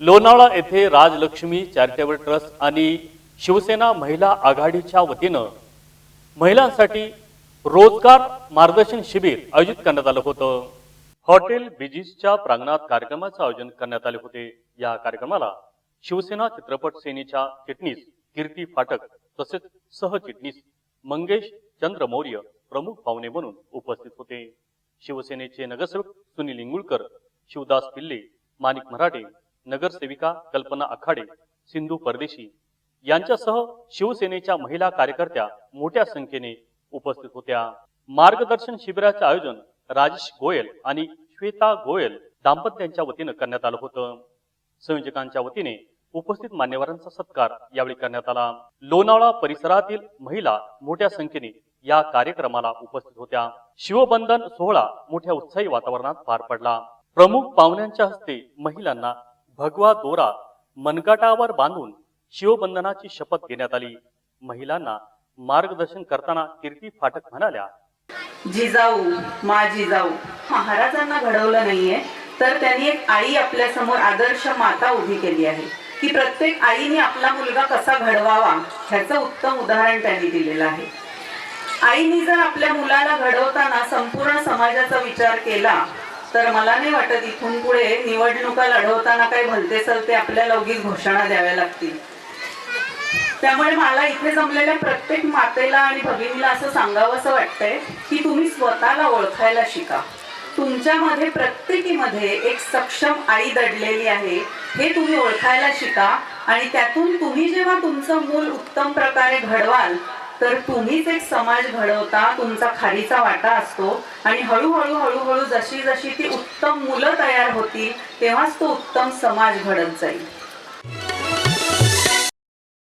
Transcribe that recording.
लोणावळा येथे Rajlakshmi charitable trust आणि शिवसेना महिला आघाडीच्या वतीनं महिलांसाठी रोजगार मार्गदर्शन शिबिर आयोजित करण्यात आलं होतं. हॉटेल बिजीसच्या प्रांगणात कार्यक्रमाचं आयोजन करण्यात आले होते. या कार्यक्रमाला शिवसेना चित्रपट सेनेच्या चिटणीस कीर्ती फाटक तसेच सहचिटणीस मंगेश चंद्र मौर्य प्रमुख पाहुणे म्हणून उपस्थित होते. शिवसेनेचे नगरसेवक सुनील इंगुळकर शिवदास पिल्ले माणिक मराठे नगरसेविका कल्पना आखाडे सिंधू परदेशी यांच्यासह शिवसेनेच्या महिला कार्यकर्त्या मोठ्या संख्येने उपस्थित होत्या. मार्गदर्शन शिबिराचे आयोजन राजेश गोयल आणि श्वेता गोयल दाम्पत्यांच्या वतीनं करण्यात आलं होतं. संयोजकांच्या वतीने उपस्थित मान्यवरांचा सत्कार यावेळी करण्यात आला. लोणावळा परिसरातील महिला मोठ्या संख्येने या कार्यक्रमाला उपस्थित होत्या. शिवबंधन सोहळा मोठ्या उत्साही वातावरणात पार पडला. प्रमुख पाहुण्यांच्या हस्ते महिलांना भगवा दोरा मनगटावर बांधून शिवबंधनाची शपथ घेण्यात आली. महिलांना मार्गदर्शन करताना कीर्ती फाटक म्हणाल्या जिजाऊ मा जिजाऊ महाराजांना घडवलं नाहीये तर त्यांनी एक आई आपल्यासमोर आदर्श माता उभी केली आहे. की प्रत्येक आईने आपला मुलगा कसा घडवावा ह्याचं उत्तम उदाहरण त्यांनी दिलेलं आहे. आईने जर आपल्या मुलाला घडवताना संपूर्ण समाजाचा विचार केला तर मला नाही वाटत इथून पुढे निवडणुका लढवताना काही भलते सलते आपल्याला उगीच घोषणा द्याव्या लागतील. त्यामुळे मला इथे जमलेल्या प्रत्येक मातेला आणि भगिनीला असं सांगावं वाटतंय की तुम्ही स्वतःला ओळखायला शिका. तुमच्यामध्ये प्रत्येकीमध्ये एक सक्षम आई दडलेली आहे हे तुम्ही ओळखायला शिका आणि त्यातून तुम्ही जेव्हा तुमचं मूल उत्तम प्रकारे घडवाल तर तुम्हीच एक समाज घडवता तुमचा खारीचा वाटा असतो. आणि हळूहळू हळूहळू जशी जशी ती उत्तम मुलं तयार होतील तेव्हाच तो उत्तम समाज घडत जाईल.